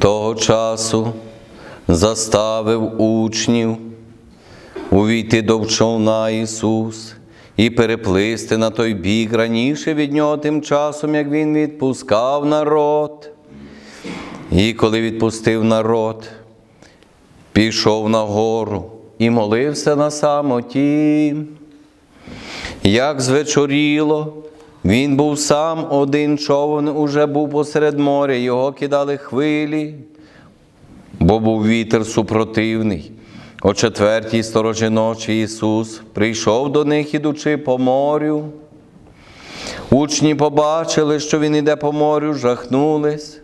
Того часу заставив учнів увійти до човна Ісус і переплисти на той бік раніше від нього тим часом, як Він відпускав народ. І коли відпустив народ, пішов на гору і молився на самоті. Як звечоріло, він був сам один човен, уже був посеред моря, його кидали хвилі, бо був вітер супротивний. О четвертій сторожі ночі Ісус прийшов до них, ідучи по морю. Учні побачили, що Він іде по морю, жахнулись,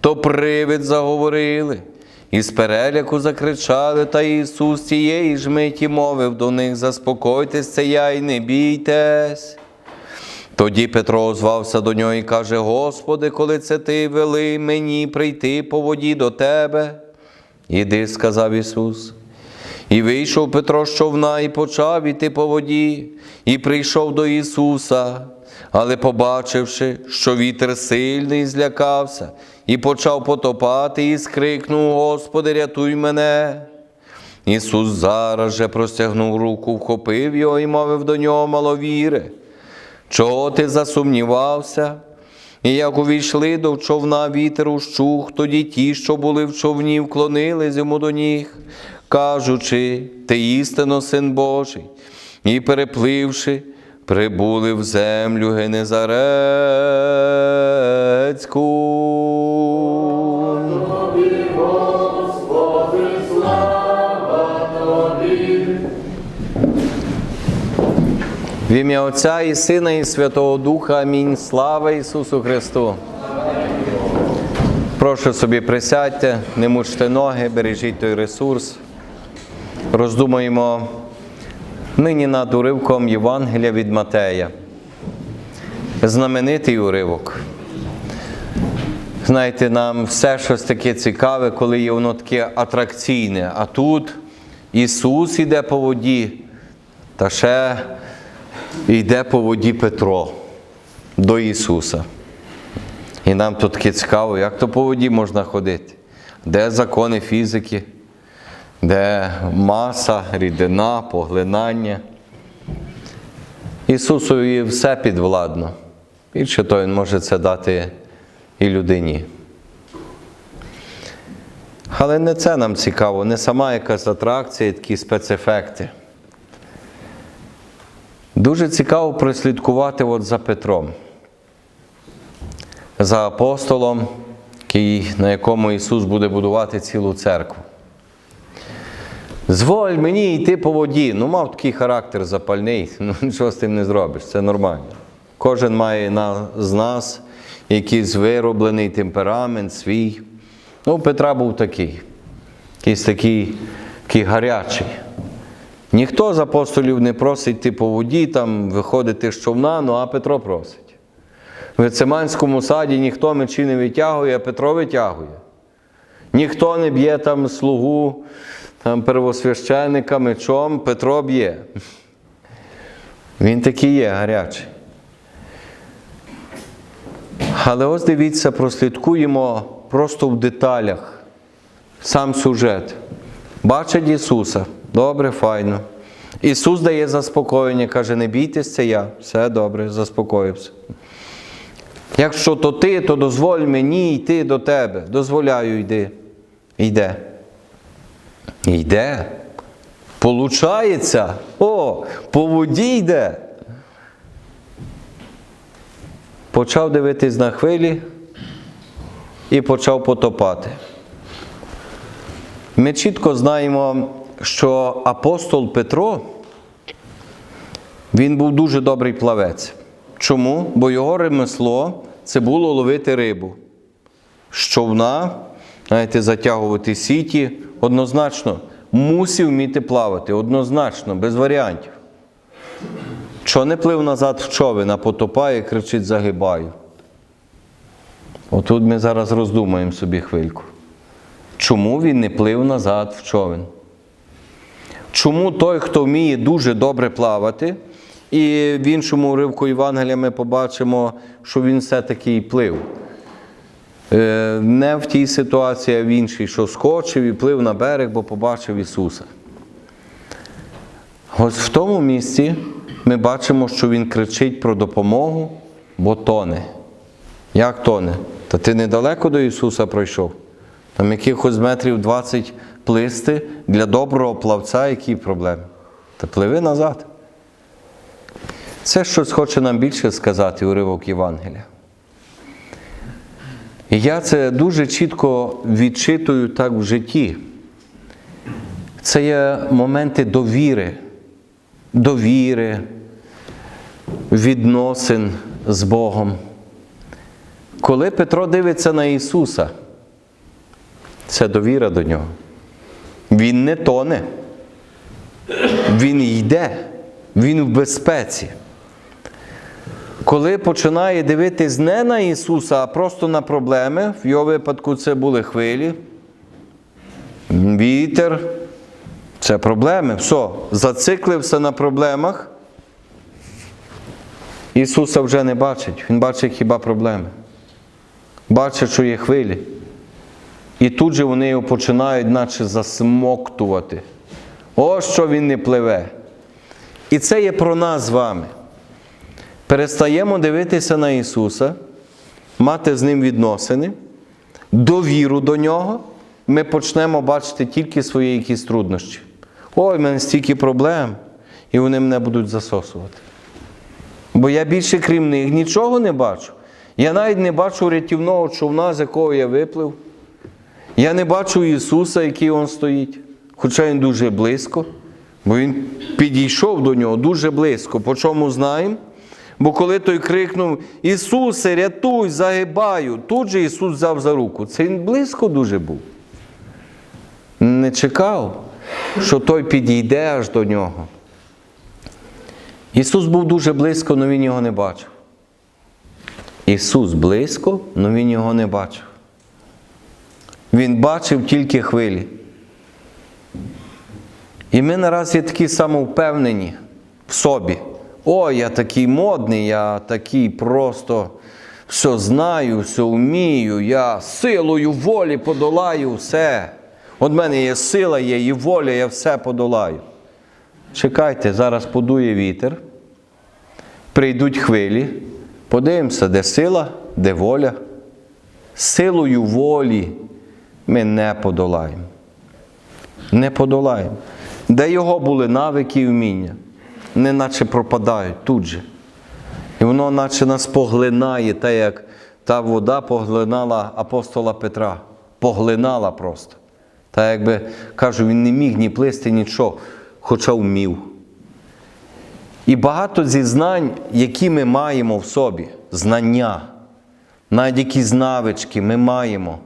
то привид заговорили, і з переляку закричали, та Ісус тієї ж миті мовив до них: Заспокойтесь, це я і не бійтесь. Тоді Петро озвався до нього і каже: Господи, коли це ти вели мені прийти по воді до тебе. Іди, сказав Ісус. І вийшов Петро з човна і почав іти по воді, і прийшов до Ісуса, але, побачивши, що вітер сильний, злякався, і почав потопати, і скрикнув: Господи, рятуй мене. Ісус зараз же простягнув руку, вхопив його і мовив до нього маловіри. Чого ти засумнівався? І як увійшли до човна вітер ущух, тоді ті, що були в човні, вклонились йому до ніг, кажучи, ти істинно син Божий, і перепливши, прибули в землю Генезарецьку. В ім'я Отця і Сина, і Святого Духа. Амінь. Слава Ісусу Христу. Прошу собі присядьте, не мучте ноги, бережіть той ресурс. Роздумуємо нині над уривком Євангелія від Матея. Знаменитий уривок. Знаєте, нам все щось таке цікаве, коли є воно таке атракційне. А тут Ісус іде по воді, та ще йде по воді Петро до Ісуса. І нам тут таке цікаво, як то по воді можна ходити? Де закони фізики, де маса, рідина, поглинання. Ісусові все підвладно. Більше то Він може це дати і людині. Але не це нам цікаво, не сама якась атракція, такі спецефекти. Дуже цікаво прослідкувати от за Петром, за апостолом, на якому Ісус буде будувати цілу церкву. Зволь мені йти по воді. Ну, мав такий характер запальний, ну нічого з тим не зробиш, це нормально. Кожен має на, з нас якийсь вироблений темперамент свій. Ну, Петра був такий, якийсь такий, такий гарячий. Ніхто з апостолів не просить йти по воді, там, виходити з човна, ну а Петро просить. В Гециманському саді ніхто мечі не витягує, а Петро витягує. Ніхто не б'є там слугу там, первосвященника мечом, Петро б'є. Він такий є гарячий. Але ось дивіться, прослідкуємо просто в деталях сам сюжет. Бачить Ісуса. Добре, файно. Ісус дає заспокоєння, каже, не бійтесь, це я. Все добре, заспокоївся. Якщо то ти, то дозволь мені йти до тебе. Дозволяю, йди. Йде. Йде. Получається. О, по воді йде. Почав дивитись на хвилі і почав потопати. Ми чітко знаємо, що апостол Петро, він був дуже добрий плавець. Чому? Бо його ремесло це було ловити рибу. З човна, знаєте, затягувати сіті, однозначно, мусив вміти плавати, однозначно, без варіантів. Що не плив назад в човен, а потопає, кричить загибаю. Отут ми зараз роздумаємо собі хвильку. Чому він не плив назад в човен? Чому той, хто вміє дуже добре плавати, і в іншому уривку Євангелія ми побачимо, що він все-таки і плив. Е, Не в тій ситуації, а в іншій, що скочив і плив на берег, бо побачив Ісуса. Ось в тому місці ми бачимо, що Він кричить про допомогу, бо тоне. Як тоне? Та ти недалеко до Ісуса пройшов. Там якихось метрів 20 плисти для доброго плавця, які проблеми? Та пливи назад. Це щось хоче нам більше сказати уривок Євангелія. І я це дуже чітко відчитую так в житті. Це є моменти довіри, довіри, відносин з Богом. Коли Петро дивиться на Ісуса, це довіра до Нього. Він не тоне, Він йде, Він в безпеці. Коли починає дивитись не на Ісуса, а просто на проблеми, в його випадку це були хвилі, вітер, це проблеми. Все, зациклився на проблемах. Ісуса вже не бачить, Він бачить хіба проблеми. Бачить, що є хвилі. І тут же вони його починають, наче засмоктувати. О, що він не пливе. І це є про нас з вами. Перестаємо дивитися на Ісуса, мати з Ним відносини, довіру до Нього, ми почнемо бачити тільки свої якісь труднощі. Ой, в мене стільки проблем, і вони мене будуть засосувати. Бо я більше, крім них, нічого не бачу. Я навіть не бачу рятівного човна, з якого я виплив. Я не бачу Ісуса, який Он стоїть, хоча Він дуже близько, бо Він підійшов до нього дуже близько. По чому знаємо? Бо коли той крикнув: Ісусе, рятуй, загибаю, тут же Ісус взяв за руку. Це він близько дуже був. Не чекав, що той підійде аж до нього. Ісус був дуже близько, але Він його не бачив. Ісус близько, але Він його не бачив. Він бачив тільки хвилі. І ми наразі такі самовпевнені в собі. О, я такий модний, я такий просто все знаю, все вмію, я силою волі подолаю все. От мене є сила, є і воля, я все подолаю. Чекайте, зараз подує вітер, прийдуть хвилі, подивимося, де сила, де воля. Силою волі ми не подолаємо. Не подолаємо. Де його були навики і вміння, неначе пропадають тут же. І воно наче нас поглинає, те, як та вода поглинала апостола Петра. Поглинала просто. Та якби кажу, він не міг ні плисти, нічого, хоча вмів. І багато зі знань, які ми маємо в собі, знання, навіть якісь навички ми маємо.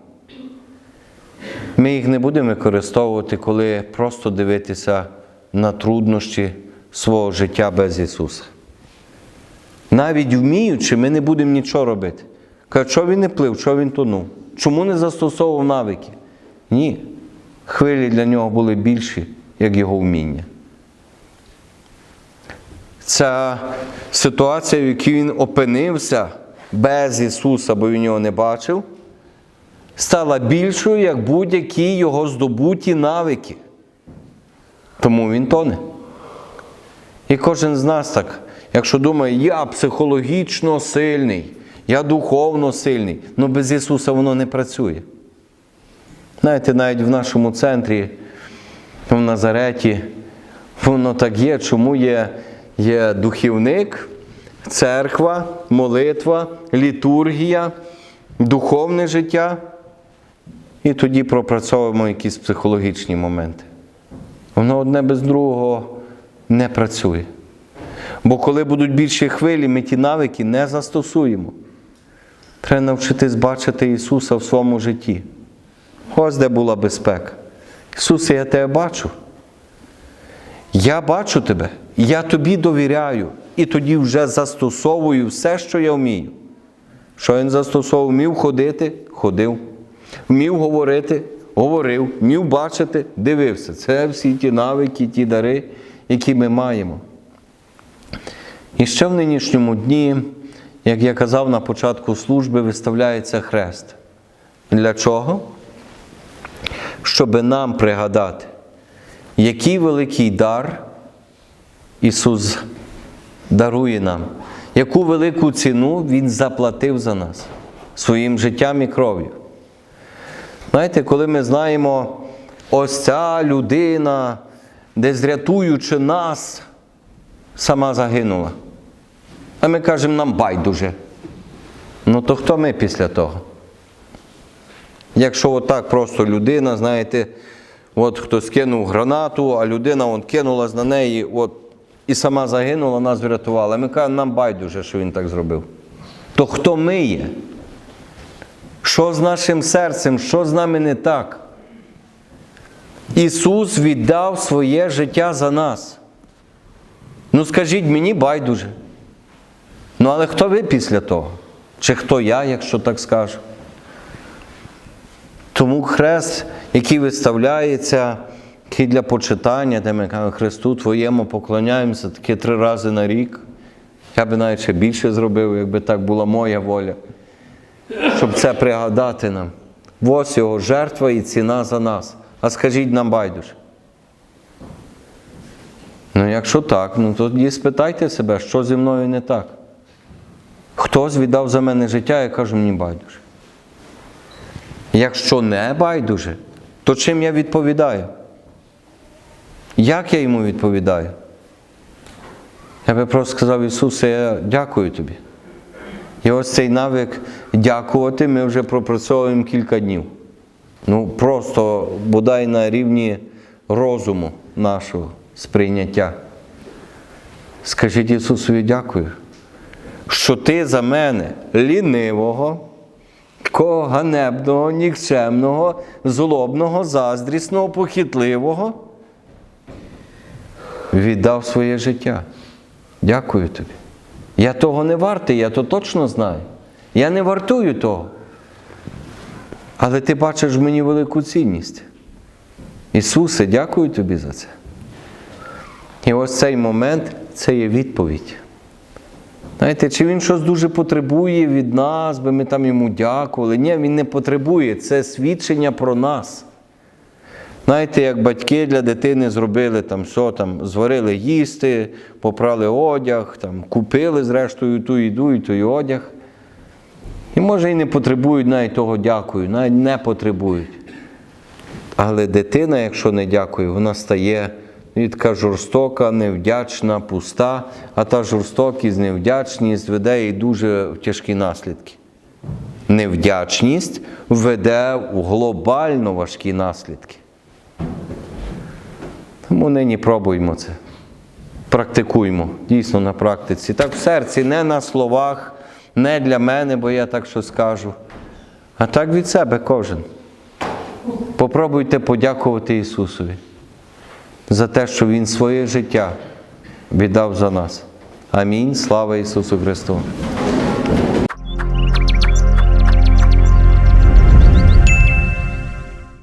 Ми їх не будемо використовувати, коли просто дивитися на труднощі свого життя без Ісуса. Навіть вміючи, ми не будемо нічого робити. Кажуть, що він не плив, що він тонув? Чому не застосовував навики? Ні. Хвилі для нього були більші, як його вміння. Ця ситуація, в якій він опинився без Ісуса, бо він його не бачив, стала більшою, як будь-які його здобуті навики. Тому він тоне. І кожен з нас так, якщо думає, я психологічно сильний, я духовно сильний, але без Ісуса воно не працює. Знаєте, навіть в нашому центрі, в Назареті, воно так є, чому є, є духівник, церква, молитва, літургія, духовне життя. І тоді пропрацьовуємо якісь психологічні моменти. Воно одне без другого не працює. Бо коли будуть більші хвилі, ми ті навики не застосуємо. Треба навчитись бачити Ісуса в своєму житті. Ось де була безпека. Ісусе, я тебе бачу. Я бачу тебе, я тобі довіряю. І тоді вже застосовую все, що я вмію. Що він застосовував? Вмів ходити, ходив. Вмів говорити, говорив, вмів бачити, дивився. Це всі ті навики, ті дари, які ми маємо. І ще в нинішньому дні, як я казав на початку служби, виставляється хрест. Для чого? Щоб нам пригадати, який великий дар Ісус дарує нам, яку велику ціну Він заплатив за нас своїм життям і кров'ю. Знаєте, коли ми знаємо, ось ця людина, десь рятуючи нас, сама загинула. А ми кажемо, нам байдуже. Ну то хто ми після того? Якщо отак просто людина, знаєте, от хтось кинув гранату, а людина от кинулась на неї, от, і сама загинула, нас врятувала. Ми кажемо, нам байдуже, що він так зробив. То хто ми є? Що з нашим серцем, що з нами не так? Ісус віддав своє життя за нас. Ну скажіть мені байдуже. Ну, але хто ви після того? Чи хто я, якщо так скажу? Тому хрест, який виставляється який для почитання, де ми кажемо, Христу Твоєму поклоняємося таки три рази на рік. Я би навіть ще більше зробив, якби так була моя воля, щоб це пригадати нам. Ось його жертва і ціна за нас. А скажіть нам байдуже. Ну, якщо так, ну тоді спитайте себе, що зі мною не так. Хтось віддав за мене життя, я кажу, мені байдуже. Якщо не байдуже, то чим я відповідаю? Як я йому відповідаю? Я би просто сказав, Ісусе, я дякую тобі. І ось цей навик дякувати ми вже пропрацьовуємо кілька днів. Ну, просто бодай на рівні розуму нашого сприйняття. Скажіть Ісусові дякую, що ти за мене лінивого, такого ганебного, нікчемного, злобного, заздрісного, похитливого віддав своє життя. Дякую тобі. Я того не вартий, я то точно знаю. Я не вартую того. Але ти бачиш в мені велику цінність. Ісусе, дякую тобі за це. І ось цей момент це є відповідь. Знаєте, чи він щось дуже потребує від нас, би ми там йому дякували? Ні, він не потребує. Це свідчення про нас. Знаєте, як батьки для дитини зробили там все, там, зварили їсти, попрали одяг, там, купили зрештою ту їду і той одяг. І може і не потребують навіть того дякую, навіть не потребують. Але дитина, якщо не дякує, вона стає і така жорстока, невдячна, пуста, а та жорстокість, невдячність веде її дуже в тяжкі наслідки. Невдячність веде в глобально важкі наслідки. Тому нині пробуємо це. Практикуємо дійсно на практиці. Так в серці, не на словах, не для мене, бо я так що скажу, а так від себе кожен. Попробуйте подякувати Ісусові за те, що Він своє життя віддав за нас. Амінь. Слава Ісусу Христу!